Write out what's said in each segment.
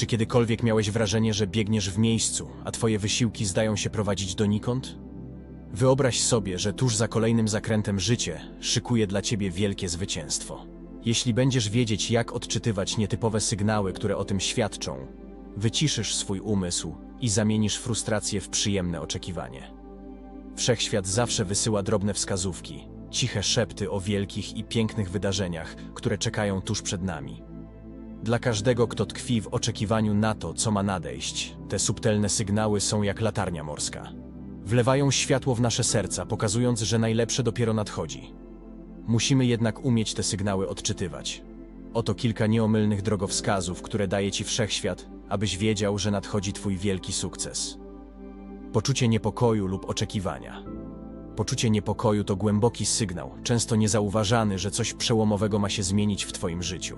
Czy kiedykolwiek miałeś wrażenie, że biegniesz w miejscu, a twoje wysiłki zdają się prowadzić donikąd? Wyobraź sobie, że tuż za kolejnym zakrętem życie szykuje dla ciebie wielkie zwycięstwo. Jeśli będziesz wiedzieć, jak odczytywać nietypowe sygnały, które o tym świadczą, wyciszysz swój umysł i zamienisz frustrację w przyjemne oczekiwanie. Wszechświat zawsze wysyła drobne wskazówki, ciche szepty o wielkich i pięknych wydarzeniach, które czekają tuż przed nami. Dla każdego, kto tkwi w oczekiwaniu na to, co ma nadejść, te subtelne sygnały są jak latarnia morska. Wlewają światło w nasze serca, pokazując, że najlepsze dopiero nadchodzi. Musimy jednak umieć te sygnały odczytywać. Oto kilka nieomylnych drogowskazów, które daje Ci wszechświat, abyś wiedział, że nadchodzi Twój wielki sukces. Poczucie niepokoju lub oczekiwania. Poczucie niepokoju to głęboki sygnał, często niezauważany, że coś przełomowego ma się zmienić w Twoim życiu.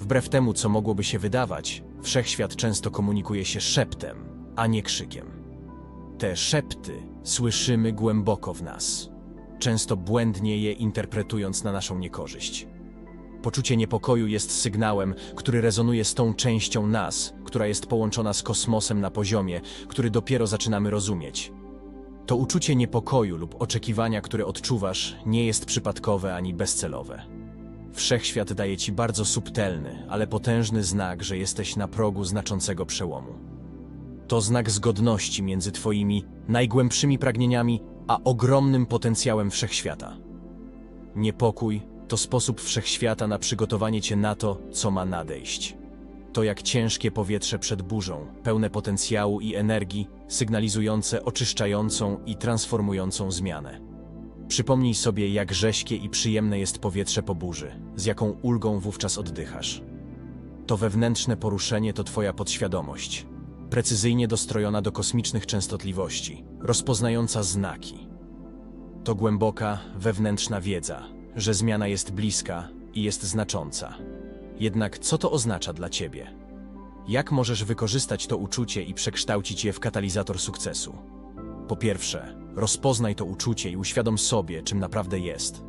Wbrew temu, co mogłoby się wydawać, wszechświat często komunikuje się szeptem, a nie krzykiem. Te szepty słyszymy głęboko w nas, często błędnie je interpretując na naszą niekorzyść. Poczucie niepokoju jest sygnałem, który rezonuje z tą częścią nas, która jest połączona z kosmosem na poziomie, który dopiero zaczynamy rozumieć. To uczucie niepokoju lub oczekiwania, które odczuwasz, nie jest przypadkowe ani bezcelowe. Wszechświat daje ci bardzo subtelny, ale potężny znak, że jesteś na progu znaczącego przełomu. To znak zgodności między Twoimi najgłębszymi pragnieniami a ogromnym potencjałem wszechświata. Niepokój to sposób wszechświata na przygotowanie Cię na to, co ma nadejść. To jak ciężkie powietrze przed burzą, pełne potencjału i energii, sygnalizujące oczyszczającą i transformującą zmianę. Przypomnij sobie, jak rześkie i przyjemne jest powietrze po burzy, z jaką ulgą wówczas oddychasz. To wewnętrzne poruszenie to Twoja podświadomość, precyzyjnie dostrojona do kosmicznych częstotliwości, rozpoznająca znaki. To głęboka, wewnętrzna wiedza, że zmiana jest bliska i jest znacząca. Jednak co to oznacza dla Ciebie? Jak możesz wykorzystać to uczucie i przekształcić je w katalizator sukcesu? Po pierwsze, rozpoznaj to uczucie i uświadom sobie, czym naprawdę jest.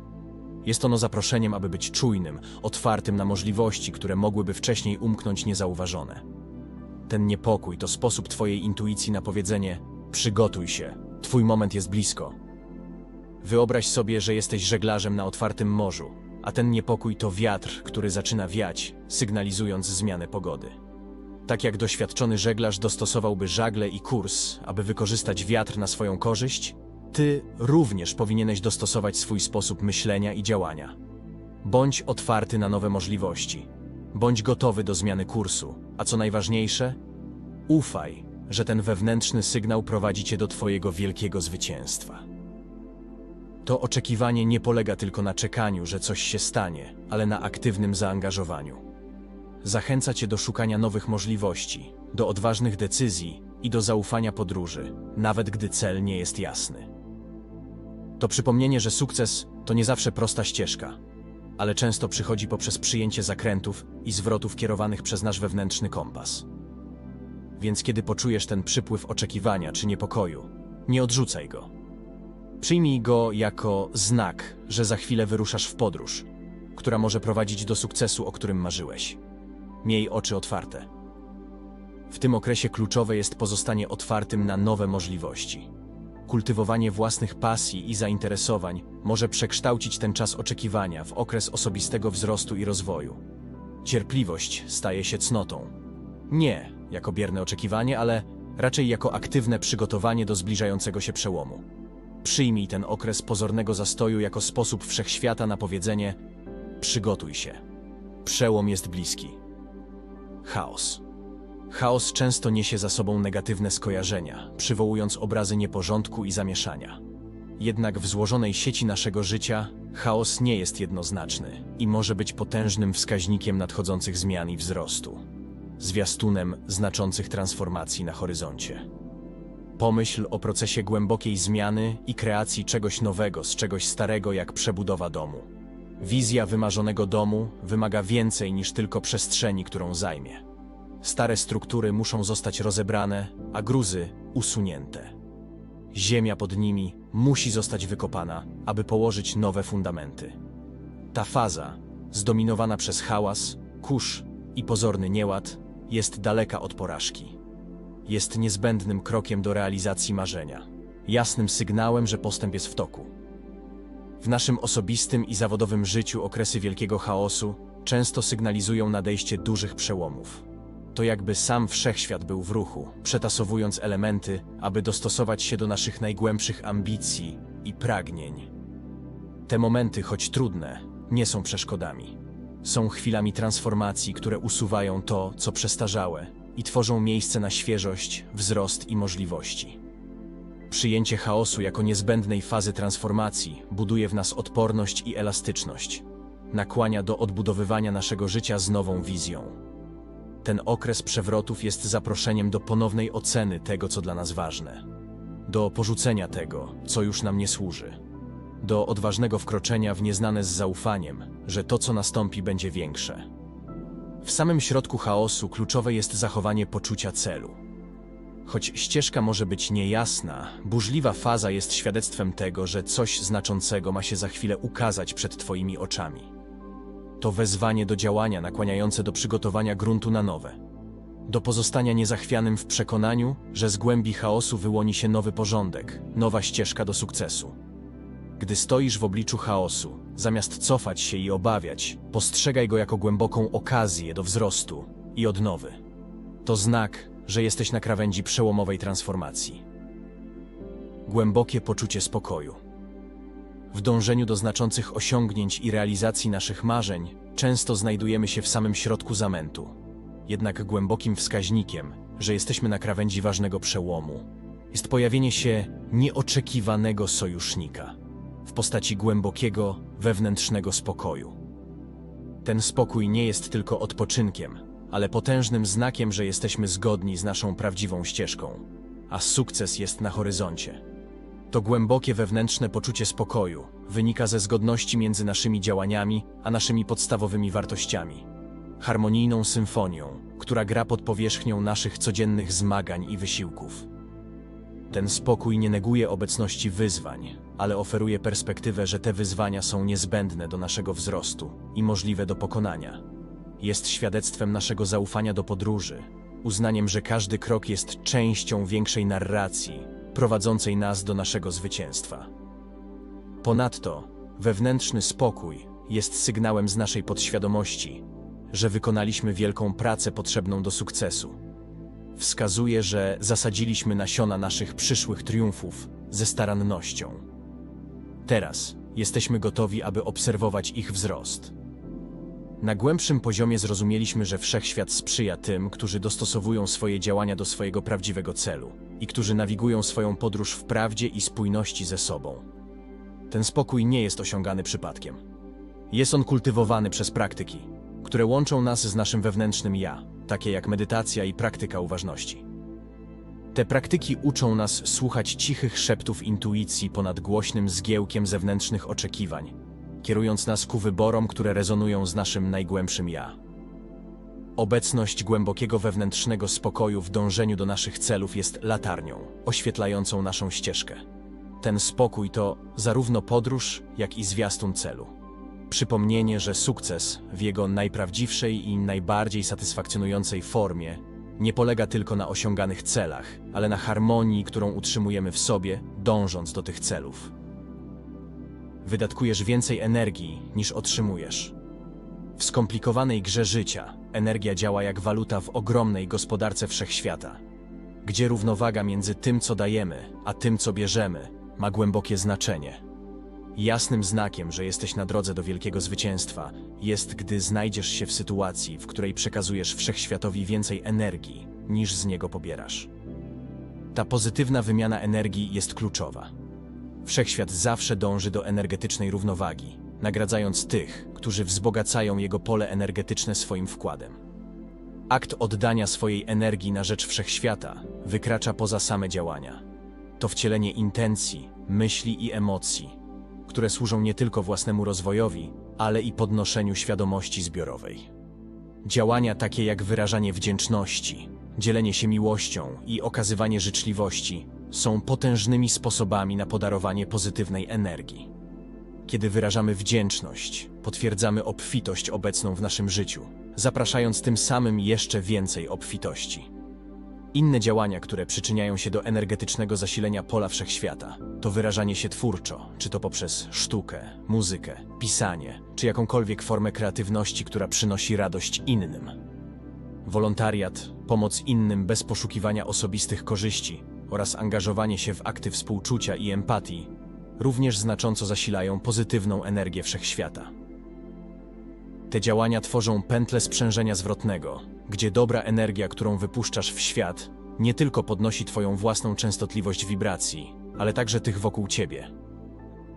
Jest ono zaproszeniem, aby być czujnym, otwartym na możliwości, które mogłyby wcześniej umknąć niezauważone. Ten niepokój to sposób Twojej intuicji na powiedzenie: przygotuj się, Twój moment jest blisko. Wyobraź sobie, że jesteś żeglarzem na otwartym morzu, a ten niepokój to wiatr, który zaczyna wiać, sygnalizując zmianę pogody. Tak jak doświadczony żeglarz dostosowałby żagle i kurs, aby wykorzystać wiatr na swoją korzyść, ty również powinieneś dostosować swój sposób myślenia i działania. Bądź otwarty na nowe możliwości. Bądź gotowy do zmiany kursu, a co najważniejsze, ufaj, że ten wewnętrzny sygnał prowadzi cię do twojego wielkiego zwycięstwa. To oczekiwanie nie polega tylko na czekaniu, że coś się stanie, ale na aktywnym zaangażowaniu. Zachęca cię do szukania nowych możliwości, do odważnych decyzji i do zaufania podróży, nawet gdy cel nie jest jasny. To przypomnienie, że sukces to nie zawsze prosta ścieżka, ale często przychodzi poprzez przyjęcie zakrętów i zwrotów kierowanych przez nasz wewnętrzny kompas. Więc kiedy poczujesz ten przypływ oczekiwania czy niepokoju, nie odrzucaj go. Przyjmij go jako znak, że za chwilę wyruszasz w podróż, która może prowadzić do sukcesu, o którym marzyłeś. Miej oczy otwarte. W tym okresie kluczowe jest pozostanie otwartym na nowe możliwości. Kultywowanie własnych pasji i zainteresowań może przekształcić ten czas oczekiwania w okres osobistego wzrostu i rozwoju. Cierpliwość staje się cnotą. Nie jako bierne oczekiwanie, ale raczej jako aktywne przygotowanie do zbliżającego się przełomu. Przyjmij ten okres pozornego zastoju jako sposób wszechświata na powiedzenie: przygotuj się. Przełom jest bliski. Chaos. Chaos często niesie za sobą negatywne skojarzenia, przywołując obrazy nieporządku i zamieszania. Jednak w złożonej sieci naszego życia chaos nie jest jednoznaczny i może być potężnym wskaźnikiem nadchodzących zmian i wzrostu, zwiastunem znaczących transformacji na horyzoncie. Pomyśl o procesie głębokiej zmiany i kreacji czegoś nowego z czegoś starego, jak przebudowa domu. Wizja wymarzonego domu wymaga więcej niż tylko przestrzeni, którą zajmie. Stare struktury muszą zostać rozebrane, a gruzy usunięte. Ziemia pod nimi musi zostać wykopana, aby położyć nowe fundamenty. Ta faza, zdominowana przez hałas, kurz i pozorny nieład, jest daleka od porażki. Jest niezbędnym krokiem do realizacji marzenia, jasnym sygnałem, że postęp jest w toku. W naszym osobistym i zawodowym życiu okresy wielkiego chaosu często sygnalizują nadejście dużych przełomów. To jakby sam wszechświat był w ruchu, przetasowując elementy, aby dostosować się do naszych najgłębszych ambicji i pragnień. Te momenty, choć trudne, nie są przeszkodami. Są chwilami transformacji, które usuwają to, co przestarzałe i tworzą miejsce na świeżość, wzrost i możliwości. Przyjęcie chaosu jako niezbędnej fazy transformacji buduje w nas odporność i elastyczność. Nakłania do odbudowywania naszego życia z nową wizją. Ten okres przewrotów jest zaproszeniem do ponownej oceny tego, co dla nas ważne, do porzucenia tego, co już nam nie służy, do odważnego wkroczenia w nieznane z zaufaniem, że to, co nastąpi, będzie większe. W samym środku chaosu kluczowe jest zachowanie poczucia celu. Choć ścieżka może być niejasna, burzliwa faza jest świadectwem tego, że coś znaczącego ma się za chwilę ukazać przed Twoimi oczami. To wezwanie do działania nakłaniające do przygotowania gruntu na nowe. Do pozostania niezachwianym w przekonaniu, że z głębi chaosu wyłoni się nowy porządek, nowa ścieżka do sukcesu. Gdy stoisz w obliczu chaosu, zamiast cofać się i obawiać, postrzegaj go jako głęboką okazję do wzrostu i odnowy. To znak, że jesteś na krawędzi przełomowej transformacji. Głębokie poczucie spokoju. W dążeniu do znaczących osiągnięć i realizacji naszych marzeń, często znajdujemy się w samym środku zamętu. Jednak głębokim wskaźnikiem, że jesteśmy na krawędzi ważnego przełomu, jest pojawienie się nieoczekiwanego sojusznika w postaci głębokiego, wewnętrznego spokoju. Ten spokój nie jest tylko odpoczynkiem, ale potężnym znakiem, że jesteśmy zgodni z naszą prawdziwą ścieżką, a sukces jest na horyzoncie. To głębokie wewnętrzne poczucie spokoju wynika ze zgodności między naszymi działaniami a naszymi podstawowymi wartościami. Harmonijną symfonią, która gra pod powierzchnią naszych codziennych zmagań i wysiłków. Ten spokój nie neguje obecności wyzwań, ale oferuje perspektywę, że te wyzwania są niezbędne do naszego wzrostu i możliwe do pokonania. Jest świadectwem naszego zaufania do podróży, uznaniem, że każdy krok jest częścią większej narracji, prowadzącej nas do naszego zwycięstwa. Ponadto, wewnętrzny spokój jest sygnałem z naszej podświadomości, że wykonaliśmy wielką pracę potrzebną do sukcesu. Wskazuje, że zasadziliśmy nasiona naszych przyszłych triumfów ze starannością. Teraz jesteśmy gotowi, aby obserwować ich wzrost. Na głębszym poziomie zrozumieliśmy, że wszechświat sprzyja tym, którzy dostosowują swoje działania do swojego prawdziwego celu i którzy nawigują swoją podróż w prawdzie i spójności ze sobą. Ten spokój nie jest osiągany przypadkiem. Jest on kultywowany przez praktyki, które łączą nas z naszym wewnętrznym ja, takie jak medytacja i praktyka uważności. Te praktyki uczą nas słuchać cichych szeptów intuicji ponad głośnym zgiełkiem zewnętrznych oczekiwań, kierując nas ku wyborom, które rezonują z naszym najgłębszym ja. Obecność głębokiego wewnętrznego spokoju w dążeniu do naszych celów jest latarnią, oświetlającą naszą ścieżkę. Ten spokój to zarówno podróż, jak i zwiastun celu. Przypomnienie, że sukces w jego najprawdziwszej i najbardziej satysfakcjonującej formie nie polega tylko na osiąganych celach, ale na harmonii, którą utrzymujemy w sobie, dążąc do tych celów. Wydatkujesz więcej energii niż otrzymujesz. W skomplikowanej grze życia energia działa jak waluta w ogromnej gospodarce wszechświata, gdzie równowaga między tym, co dajemy, a tym, co bierzemy, ma głębokie znaczenie. Jasnym znakiem, że jesteś na drodze do wielkiego zwycięstwa, jest, gdy znajdziesz się w sytuacji, w której przekazujesz wszechświatowi więcej energii, niż z niego pobierasz. Ta pozytywna wymiana energii jest kluczowa. Wszechświat zawsze dąży do energetycznej równowagi, nagradzając tych, którzy wzbogacają jego pole energetyczne swoim wkładem. Akt oddania swojej energii na rzecz wszechświata wykracza poza same działania. To wcielenie intencji, myśli i emocji, które służą nie tylko własnemu rozwojowi, ale i podnoszeniu świadomości zbiorowej. Działania takie jak wyrażanie wdzięczności, dzielenie się miłością i okazywanie życzliwości są potężnymi sposobami na podarowanie pozytywnej energii. kiedy wyrażamy wdzięczność, potwierdzamy obfitość obecną w naszym życiu, zapraszając tym samym jeszcze więcej obfitości. Inne działania, które przyczyniają się do energetycznego zasilenia pola wszechświata, to wyrażanie się twórczo, czy to poprzez sztukę, muzykę, pisanie, czy jakąkolwiek formę kreatywności, która przynosi radość innym. Wolontariat, pomoc innym bez poszukiwania osobistych korzyści oraz angażowanie się w akty współczucia i empatii również znacząco zasilają pozytywną energię wszechświata. Te działania tworzą pętlę sprzężenia zwrotnego, gdzie dobra energia, którą wypuszczasz w świat, nie tylko podnosi Twoją własną częstotliwość wibracji, ale także tych wokół Ciebie.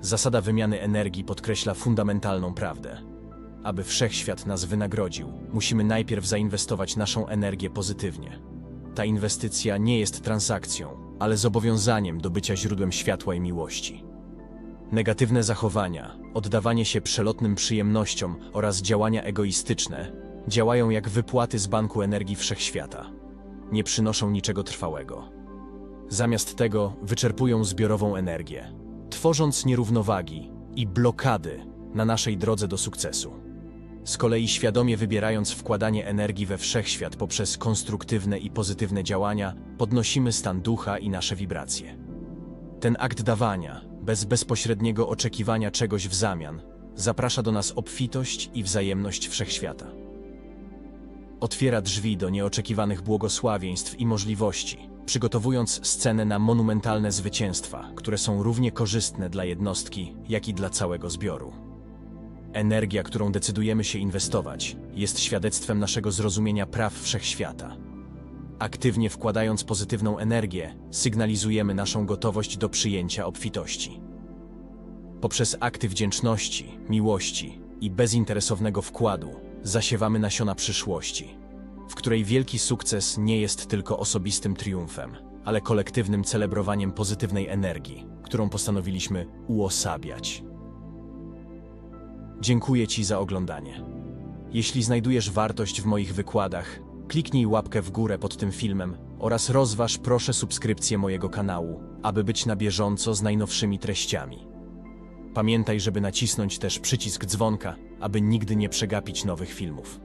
Zasada wymiany energii podkreśla fundamentalną prawdę. Aby wszechświat nas wynagrodził, musimy najpierw zainwestować naszą energię pozytywnie. Ta inwestycja nie jest transakcją, ale zobowiązaniem do bycia źródłem światła i miłości. Negatywne zachowania, oddawanie się przelotnym przyjemnościom oraz działania egoistyczne działają jak wypłaty z banku energii wszechświata. Nie przynoszą niczego trwałego. Zamiast tego wyczerpują zbiorową energię, tworząc nierównowagi i blokady na naszej drodze do sukcesu. Z kolei świadomie wybierając wkładanie energii we wszechświat poprzez konstruktywne i pozytywne działania, podnosimy stan ducha i nasze wibracje. Ten akt dawania, bez bezpośredniego oczekiwania czegoś w zamian, zaprasza do nas obfitość i wzajemność wszechświata. Otwiera drzwi do nieoczekiwanych błogosławieństw i możliwości, przygotowując scenę na monumentalne zwycięstwa, które są równie korzystne dla jednostki, jak i dla całego zbioru. Energia, którą decydujemy się inwestować, jest świadectwem naszego zrozumienia praw wszechświata. Aktywnie wkładając pozytywną energię, sygnalizujemy naszą gotowość do przyjęcia obfitości. Poprzez akty wdzięczności, miłości i bezinteresownego wkładu zasiewamy nasiona przyszłości, w której wielki sukces nie jest tylko osobistym triumfem, ale kolektywnym celebrowaniem pozytywnej energii, którą postanowiliśmy uosabiać. Dziękuję Ci za oglądanie. Jeśli znajdujesz wartość w moich wykładach, kliknij łapkę w górę pod tym filmem oraz rozważ proszę subskrypcję mojego kanału, aby być na bieżąco z najnowszymi treściami. Pamiętaj, żeby nacisnąć też przycisk dzwonka, aby nigdy nie przegapić nowych filmów.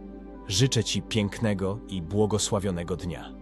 Życzę Ci pięknego i błogosławionego dnia.